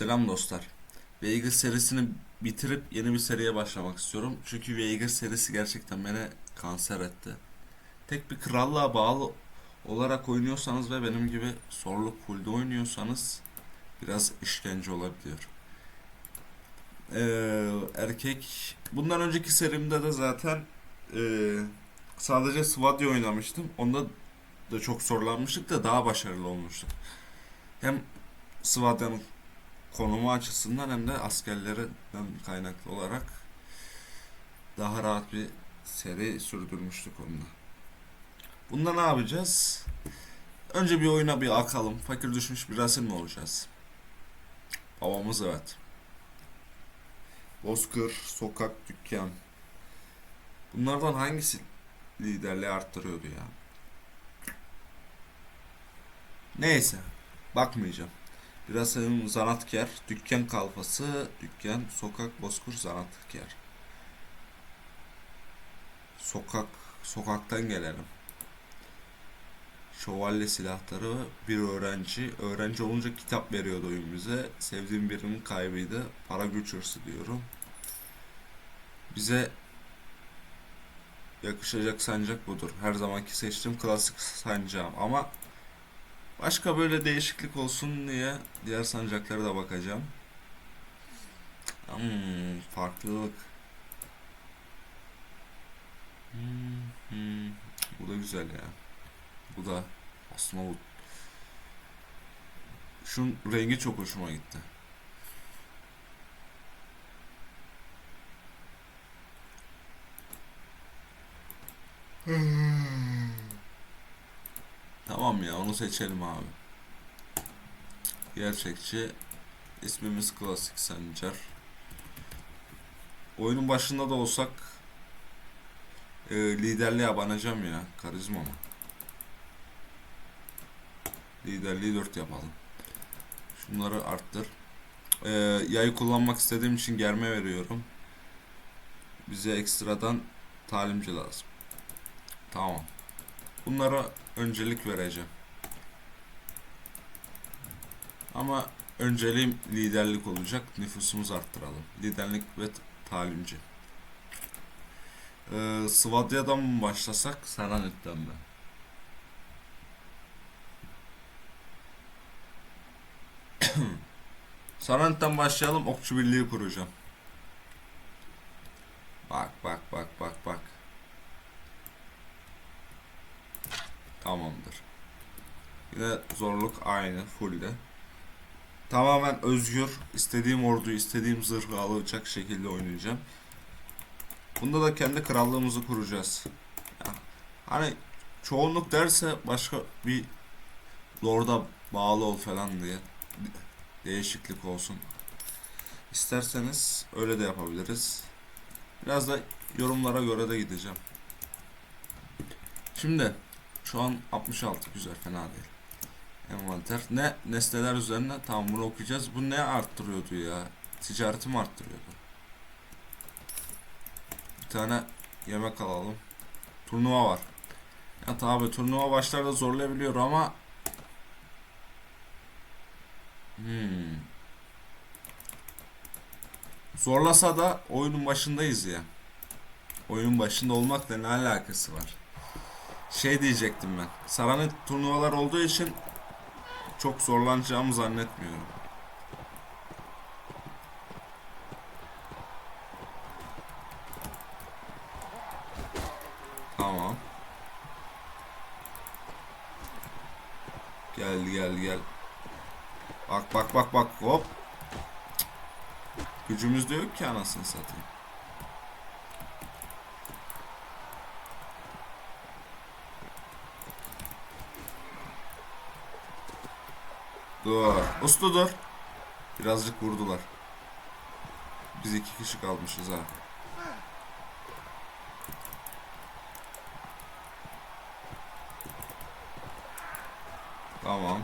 Selam dostlar. Vegas serisini bitirip yeni bir seriye başlamak istiyorum. Çünkü Vegas serisi gerçekten beni kanser etti. Tek bir krallığa bağlı olarak oynuyorsanız ve benim gibi soruluk full'de oynuyorsanız biraz işkence olabiliyor. Ee, erkek bundan önceki serimde de zaten ee, sadece Svadi oynamıştım. Onda da çok zorlanmıştık da daha başarılı olmuştuk. Hem Svadia'nın konumu açısından hem de askerlerinden kaynaklı olarak daha rahat bir seri sürdürmüştük onunla. Bunda ne yapacağız? Önce bir oyuna bir akalım. Fakir düşmüş bir resim mi olacağız? Babamız evet. Bozkır, sokak, dükkan. Bunlardan hangisi liderliği arttırıyordu ya? Neyse. Bakmayacağım. Biraz sayım zanatkar, dükkan kalfası, dükkan, sokak, bozkur, zanatkar. Sokak, sokaktan gelelim. Şövalye silahları, bir öğrenci. Öğrenci olunca kitap veriyordu oyun bize. Sevdiğim birinin kaybıydı. Para güç hırsı diyorum. Bize yakışacak sancak budur. Her zamanki seçtiğim klasik sancağım ama Başka böyle değişiklik olsun diye diğer sancaklara da bakacağım. Hmm, farklılık. Hmm, hmm. Bu da güzel ya. Bu da aslında bu. Şunun rengi çok hoşuma gitti. Ya onu seçelim abi. Gerçekçi. İsmimiz Klasik Sancar. Oyunun başında da olsak e, liderliğe abanacağım ya. Karizma mı? Liderliği 4 yapalım. Şunları arttır. E, yayı kullanmak istediğim için germe veriyorum. Bize ekstradan talimci lazım. Tamam. Bunlara öncelik vereceğim. Ama önceliğim liderlik olacak. Nüfusumuzu arttıralım. Liderlik ve talimci. Ee, Svadya'dan mı başlasak? Saranet'ten mi? Saranet'ten başlayalım. Okçu birliği kuracağım. Bak bak bak bak bak. Tamamdır. Yine zorluk aynı fullde. Tamamen özgür. istediğim orduyu, istediğim zırhı alacak şekilde oynayacağım. Bunda da kendi krallığımızı kuracağız. Hani çoğunluk derse başka bir lorda bağlı ol falan diye değişiklik olsun. İsterseniz öyle de yapabiliriz. Biraz da yorumlara göre de gideceğim. Şimdi şu an 66 güzel fena değil. Envanter. Ne nesneler üzerine tamam bunu okuyacağız. Bu ne arttırıyordu ya? Ticaretimi arttırıyordu. Bir tane yemek alalım. Turnuva var. Ya tabi turnuva başlarda zorlayabiliyor ama hmm. Zorlasa da oyunun başındayız ya. Oyunun başında olmakla ne alakası var? Şey diyecektim ben. Saran'ın turnuvalar olduğu için çok zorlanacağımı zannetmiyorum. Tamam. Gel gel gel. Bak bak bak bak hop. Gücümüz de yok ki anasını satayım. Dur. Uslu dur. Birazcık vurdular. Biz iki kişi kalmışız ha. Tamam.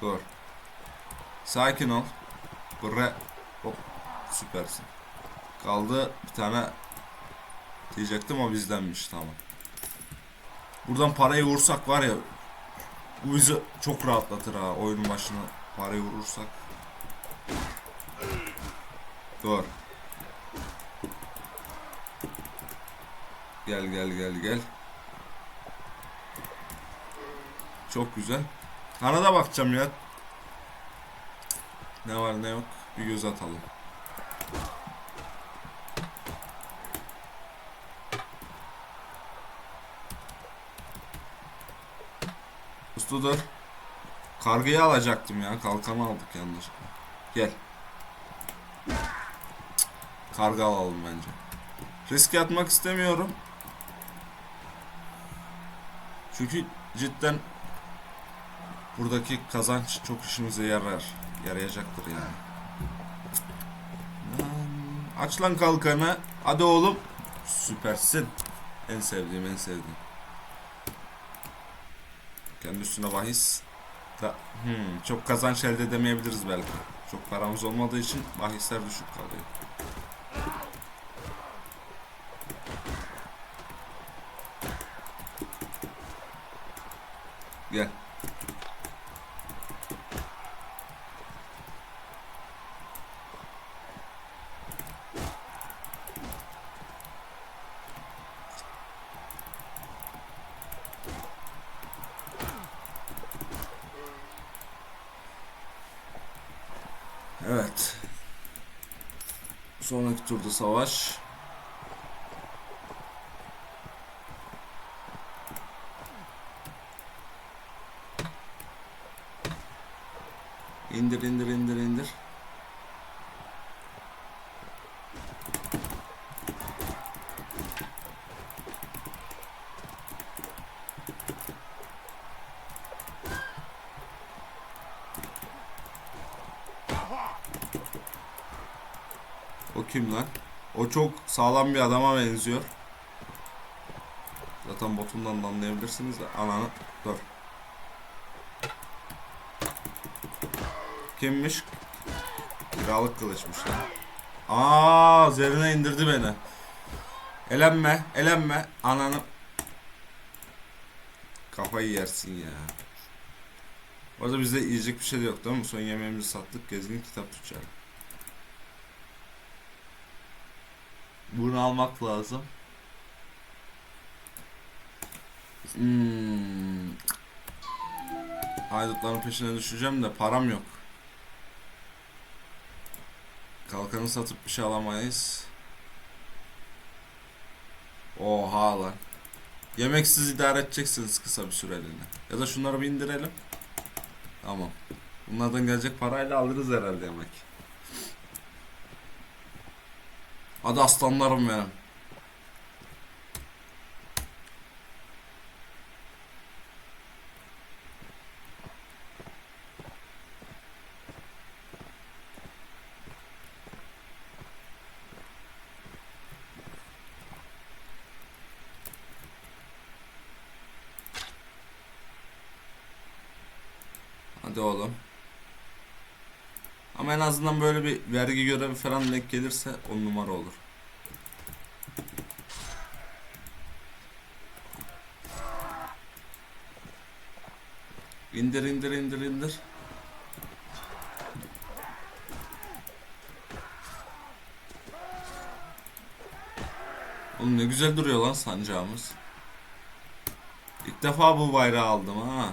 Dur. Sakin ol. Bre. Hop. Süpersin. Kaldı bir tane diyecektim o bizdenmiş tamam. Buradan parayı vursak var ya bu bizi çok rahatlatır ha oyunun başına parayı vurursak. Dur. Gel gel gel gel. Çok güzel. Kanada bakacağım ya. Ne var ne yok bir göz atalım. Usludur. Kargıyı alacaktım ya. Kalkanı aldık yanlışlıkla. Gel. Karga alalım bence. Risk atmak istemiyorum. Çünkü cidden buradaki kazanç çok işimize yarar. Yarayacaktır yani. Aç lan kalkanı. Hadi oğlum. Süpersin. En sevdiğim en sevdiğim. Kendi üstüne bahis. Da, hmm, çok kazanç elde edemeyebiliriz belki. Çok paramız olmadığı için bahisler düşük kalıyor. Gel. Evet. Sonraki turda savaş. İndir indir indir indir. O kim lan? Çok sağlam bir adama benziyor. Zaten botundan da anlayabilirsiniz de. Ananı dur. Kimmiş? Kiralık kılıçmış lan. Aa, zerine indirdi beni. Elenme, elenme. Ananı. Kafayı yersin ya. Orada bizde yiyecek bir şey de yok değil mi? Son yemeğimizi sattık. Gezgin kitap tüccarı. Bunu almak lazım. Hmm. Haydutların peşine düşeceğim de param yok. Kalkanı satıp bir şey alamayız. Oha lan. Yemeksiz idare edeceksiniz kısa bir süreliğine. Ya da şunları bir indirelim. Tamam. Bunlardan gelecek parayla alırız herhalde yemek. Hadi aslanlarım benim. Hadi oğlum. Ama en azından böyle bir vergi görevi falan denk gelirse on numara olur. İndir indir indir indir. Oğlum ne güzel duruyor lan sancağımız. İlk defa bu bayrağı aldım ha.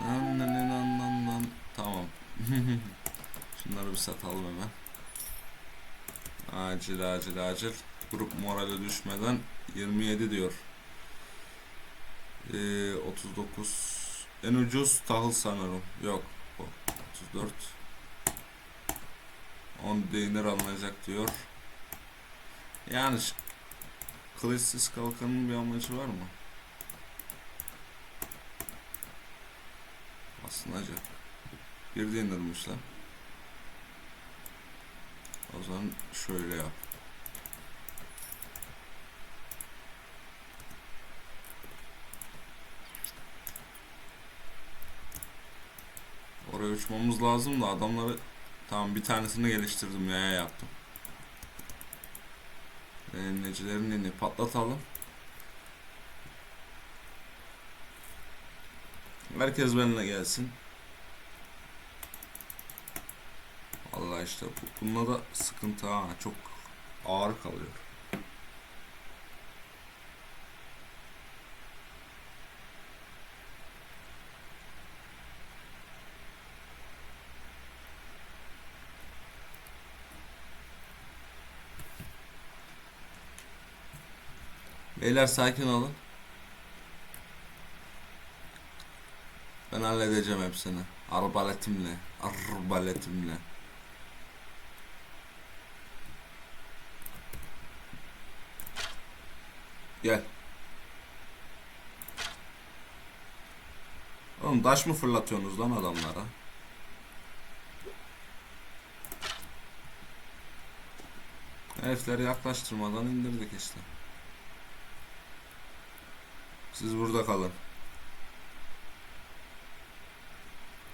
Nan Şunları bir satalım hemen. Acil acil acil. Grup morale düşmeden 27 diyor. Ee, 39. En ucuz tahıl sanırım. Yok. o 34. 10 dinler alınacak diyor. Yani kılıçsız kalkanın bir amacı var mı? Asılacak. Girdi indirdim. O zaman şöyle yap. Oraya uçmamız lazım da adamları tamam bir tanesini geliştirdim yaya yaptım. Ee, Denecilerin nini patlatalım. Herkes benimle gelsin. İşte bu, bununla da sıkıntı ha. Çok ağır kalıyor. Beyler sakin olun. Ben halledeceğim hepsini. Arbaletimle. Arbaletimle. Gel. Oğlum taş mı fırlatıyorsunuz lan adamlara? Herifleri yaklaştırmadan indirdik işte. Siz burada kalın.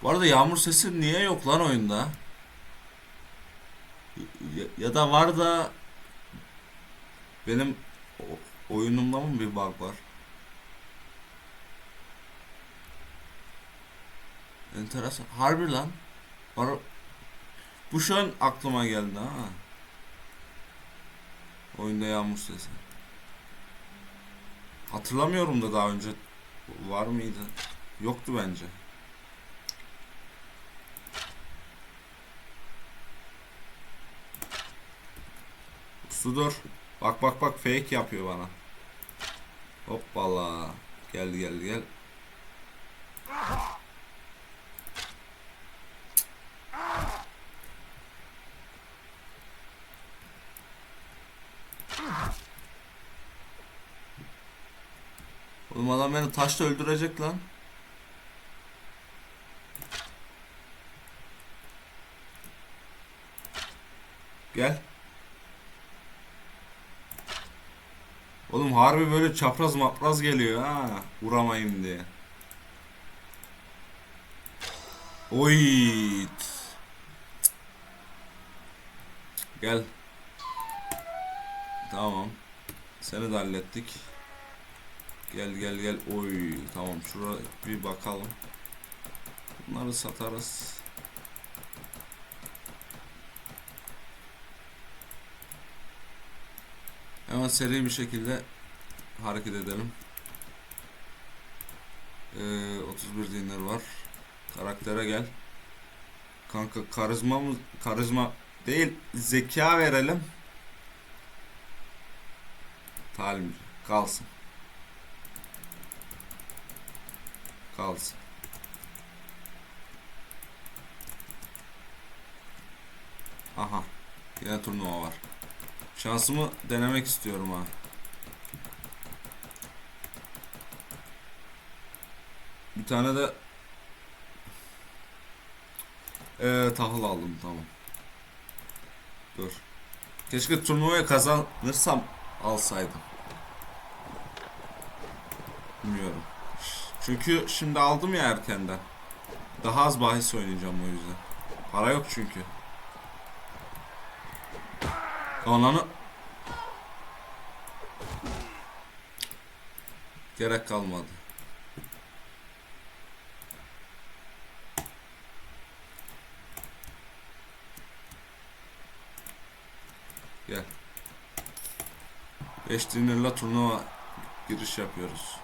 Bu arada yağmur sesi niye yok lan oyunda? Ya, ya da var da benim oyunumda mı bir bug var? Enteresan. Harbi lan. Var Bu şu an aklıma geldi ha. Oyunda yağmur sesi. Hatırlamıyorum da daha önce var mıydı? Yoktu bence. Su dur. Bak bak bak fake yapıyor bana. Hoppala. Geldi geldi gel. Oğlum adam beni taşla öldürecek lan. Gel. Oğlum harbi böyle çapraz mapraz geliyor ha. Vuramayayım diye. Oy. Gel. Tamam. Seni de hallettik. Gel gel gel. Oy. Tamam şuraya bir bakalım. Bunları satarız. Hemen seri bir şekilde hareket edelim. Ee, 31 dinar var. Karaktere gel. Kanka karizma mı? Karizma değil. Zeka verelim. Talimci. Kalsın. Kalsın. Aha. Yine turnuva var. Şansımı denemek istiyorum ha. Bir tane de ee, tahıl aldım tamam. Dur. Keşke turnuvayı kazanırsam alsaydım. Bilmiyorum. Çünkü şimdi aldım ya erkenden. Daha az bahis oynayacağım o yüzden. Para yok çünkü. Ananı Gerek kalmadı. Gel. 5 dinlerle turnuva giriş yapıyoruz.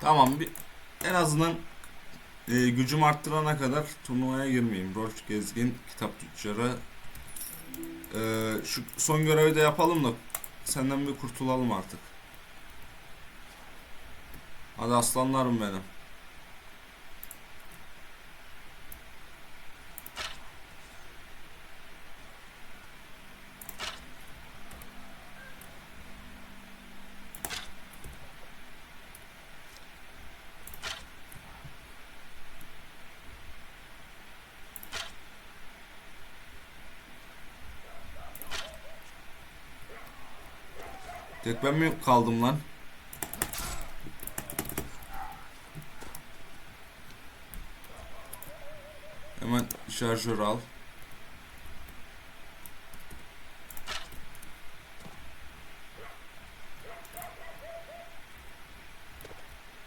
Tamam bir en azından e, gücüm arttırana kadar turnuvaya girmeyeyim. Rolf Gezgin, Kitap Tüccarı. E, şu son görevi de yapalım da senden bir kurtulalım artık. Hadi aslanlarım benim. Tek ben mi kaldım lan? Hemen Şarjör al.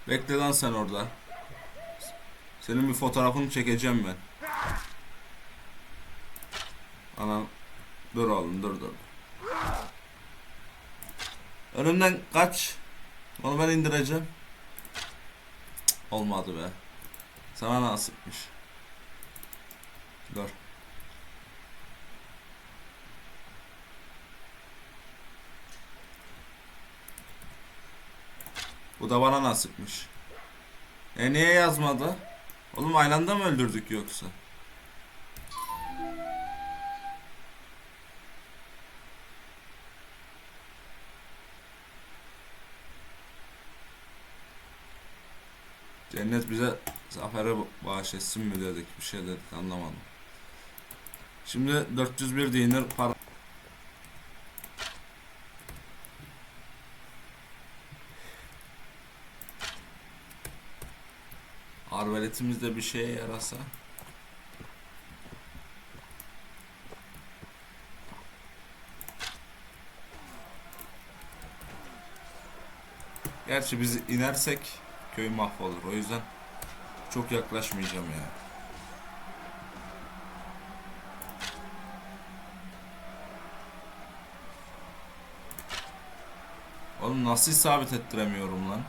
Bekle lan sen orada. Senin bir fotoğrafını çekeceğim ben. Anam. Dur oğlum dur dur. Önümden kaç. Onu ben indireceğim. Cık, Olmadı be. Sana nasipmiş. Dur. Bu da bana nasipmiş. E niye yazmadı? Oğlum aynı anda mı öldürdük yoksa? Cennet bize zafere bağışlasın mı dedik bir şey dedik anlamadım. Şimdi 401 dinar para Arbaletimizde bir şeye yarasa. Gerçi biz inersek köy mahvolur. O yüzden çok yaklaşmayacağım ya. Oğlum nasıl isabet ettiremiyorum lan?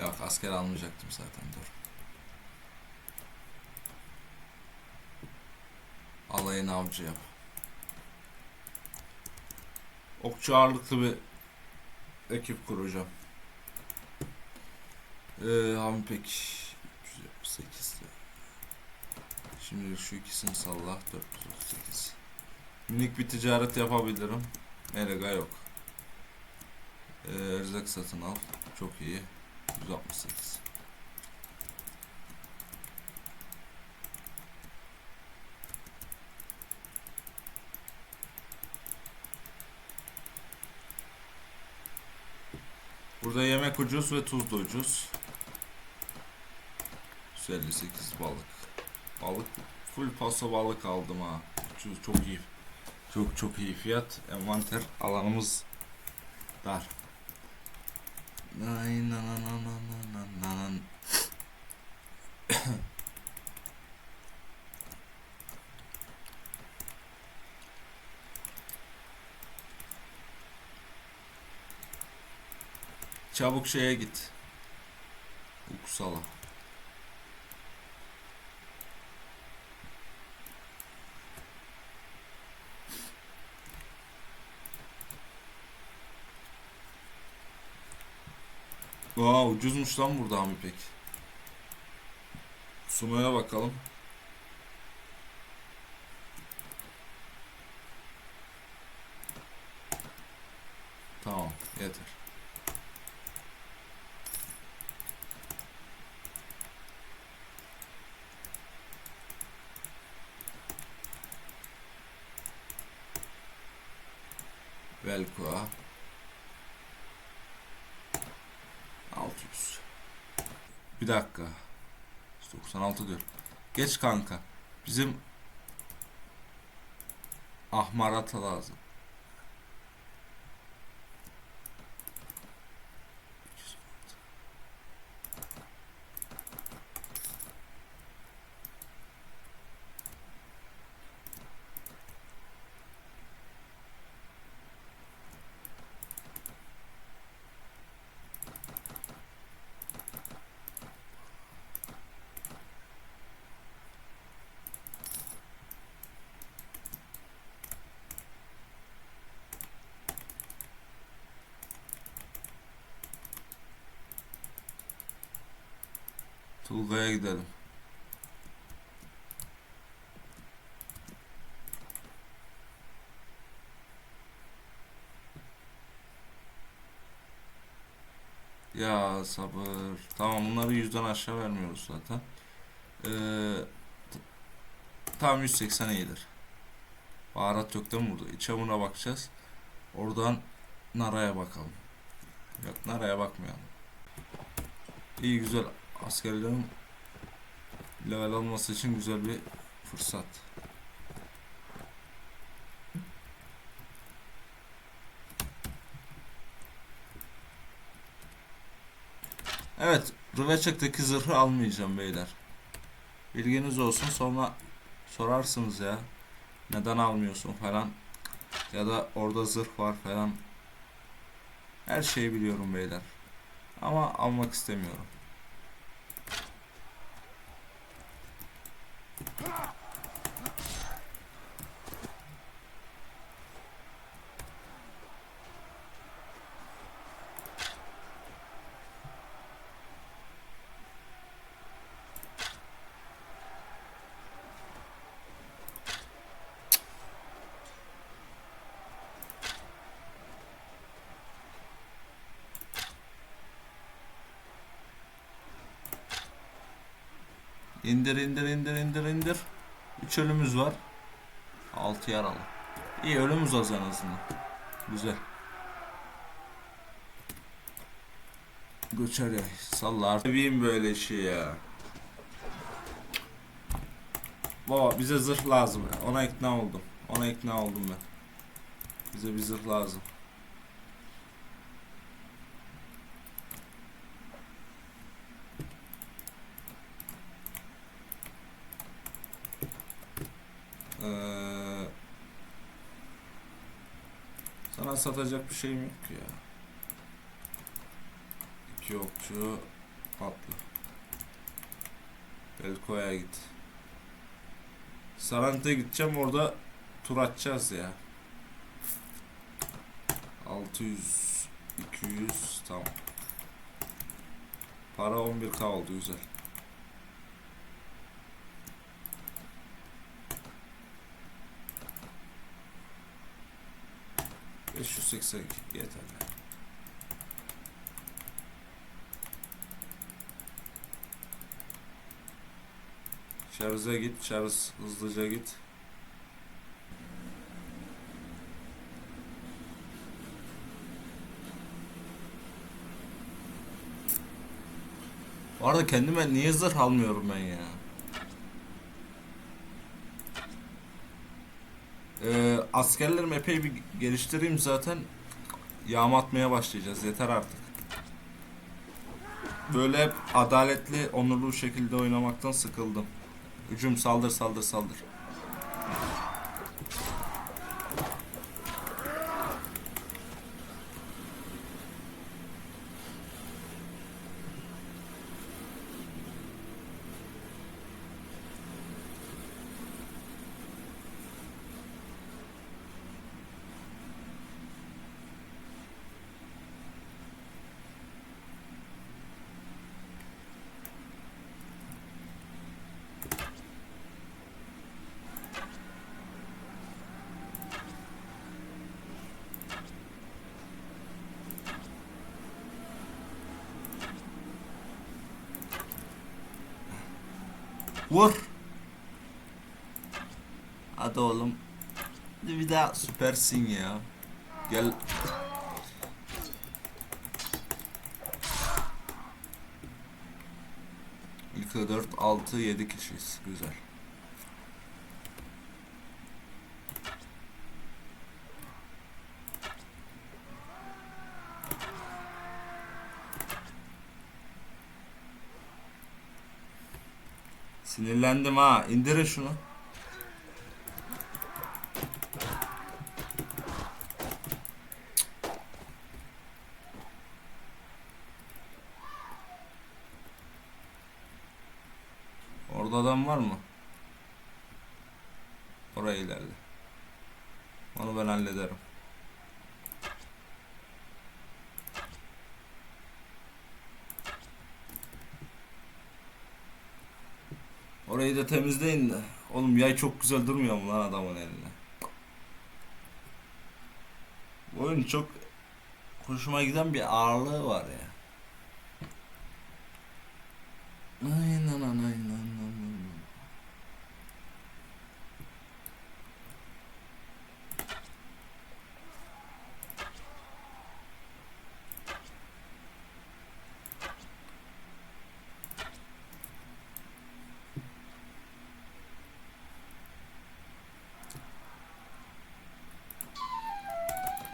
Yok asker almayacaktım zaten dur. Alayın avcı yap. Okçu ağırlıklı bir ekip kuracağım. Ee, Hami pek 378 Şimdi şu ikisini salla 438 Minik bir ticaret yapabilirim. Erega yok. Ee, erzak satın al. Çok iyi. 168. Burada yemek ucuz ve tuz da ucuz. 158 balık. Balık full paso balık aldım ha. Çok, çok iyi. Çok çok iyi fiyat. Envanter alanımız dar. Nay na na na na na na na Çabuk şeye git. Uksala. Aa ucuzmuş lan burada Ami pek. Sumo'ya bakalım. Tamam yeter. Velkoa. 600 Bir dakika. 96 diyor. Geç kanka. Bizim Ahmarata lazım Tulga'ya gidelim. Ya sabır. Tamam bunları yüzden aşağı vermiyoruz zaten. Ee, tam 180'e gelir. Baharat yok değil mi burada? İç bakacağız. Oradan naraya bakalım. Yok naraya bakmayalım. İyi güzel askerlerin level alması için güzel bir fırsat. Evet, Rıveçek'teki zırhı almayacağım beyler. Bilginiz olsun sonra sorarsınız ya. Neden almıyorsun falan. Ya da orada zırh var falan. Her şeyi biliyorum beyler. Ama almak istemiyorum. İndir indir indir indir indir. 3 ölümüz var. 6 yaralı. İyi ölümüz az en azından. Güzel. Göçer ya. Salla Seveyim böyle şey ya. Baba bize zırh lazım. Ona ikna oldum. Ona ikna oldum ben. Bize bir zırh lazım. Ee, sana satacak bir şeyim yok ya. İki okçu atlı. Belko'ya git. Sarant'a gideceğim orada tur atacağız ya. 600 200 tamam. Para 11k oldu güzel. Beş yüz seksen iki yeter. Şarj'a git, şarj hızlıca git. Bu arada kendime niye zırh almıyorum ben ya? Ee, askerlerimi epey bir geliştireyim zaten. Yağma atmaya başlayacağız. Yeter artık. Böyle adaletli, onurlu şekilde oynamaktan sıkıldım. Hücum saldır saldır saldır. Vur. Hadi oğlum. Hadi bir daha süpersin ya. Gel. İlk 4, 6, 7 kişiyiz. Güzel. Sinirlendim ha. İndirin şunu. Orada adam var mı? Oraya ilerle. Onu ben hallederim. Da temizleyin de. Oğlum yay çok güzel durmuyor mu lan adamın eline? Bu oyun çok hoşuma giden bir ağırlığı var ya.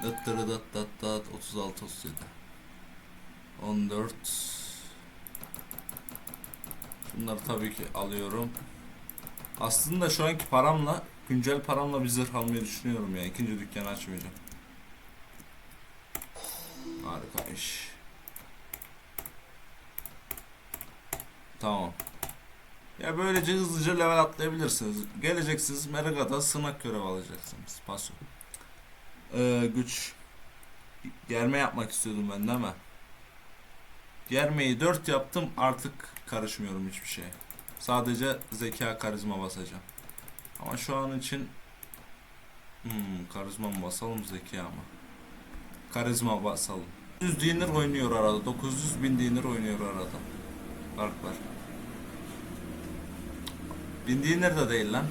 Dıt dırı dıt dıt dıt 36 37 14 Bunları tabii ki alıyorum. Aslında şu anki paramla güncel paramla bir zırh almayı düşünüyorum ya. İkinci dükkanı açmayacağım. Harika iş. Tamam. Ya böylece hızlıca level atlayabilirsiniz. Geleceksiniz Meraga'da sınak görev alacaksınız. Paso. Ee, güç. Germe yapmak istiyordum ben değil mi? Germeyi 4 yaptım artık karışmıyorum hiçbir şeye. Sadece zeka karizma basacağım. Ama şu an için hmm, karizma mı basalım zeka mı? Karizma basalım. 100 dinir oynuyor arada. 900 bin dinir oynuyor arada. Fark var. 1000 dinir de değil lan.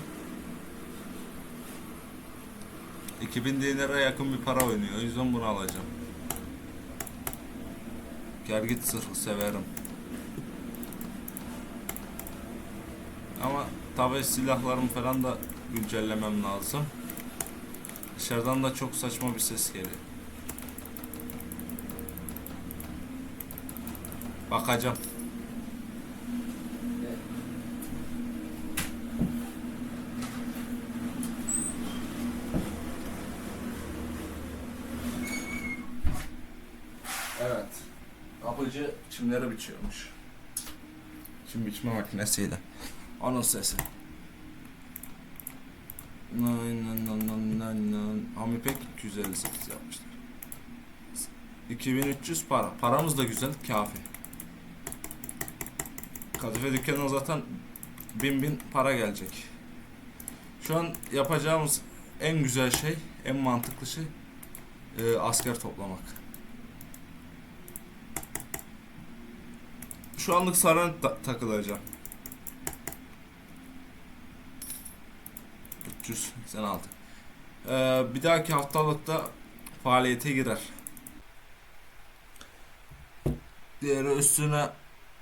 2000 dinara yakın bir para oynuyor. O yüzden bunu alacağım. Gel git zırhı severim. Ama tabi silahlarım falan da güncellemem lazım. Dışarıdan da çok saçma bir ses geliyor. Bakacağım. Evet. Kapıcı çimleri biçiyormuş. Çim biçme makinesiyle. Onun sesi. Nan nan nan nan nan nan. Amipek 258 yapmışlar. 2300 para. Paramız da güzel, kafi. Kadife dükkanına zaten bin bin para gelecek. Şu an yapacağımız en güzel şey, en mantıklı şey e, asker toplamak. Şu anlık saran ta- takılacağım. 386. Ee, bir dahaki haftalıkta faaliyete girer. Diğeri üstüne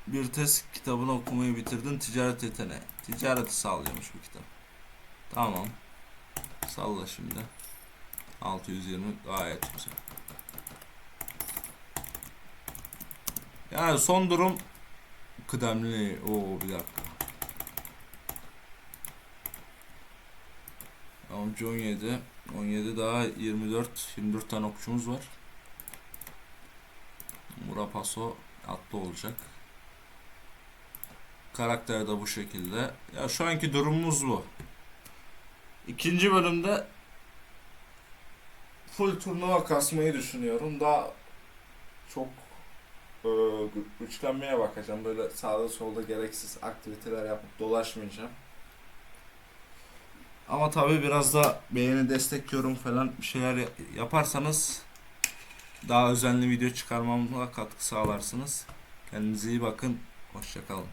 bir test kitabını okumayı bitirdin. Ticaret yeteneği. Ticareti sağlıyormuş bu kitap. Tamam. Salla şimdi. 620 gayet güzel. Yani son durum kıdemli. Oo bir dakika. Amca 17. 17 daha 24. 24 tane okçumuz var. Mura Paso atlı olacak. Karakter de bu şekilde. Ya şu anki durumumuz bu. İkinci bölümde full turnuva kasmayı düşünüyorum. Daha çok güçlenmeye bakacağım. Böyle sağda solda gereksiz aktiviteler yapıp dolaşmayacağım. Ama tabi biraz da beğeni destek yorum falan bir şeyler ya- yaparsanız daha özenli video çıkarmamla katkı sağlarsınız. Kendinize iyi bakın. Hoşçakalın.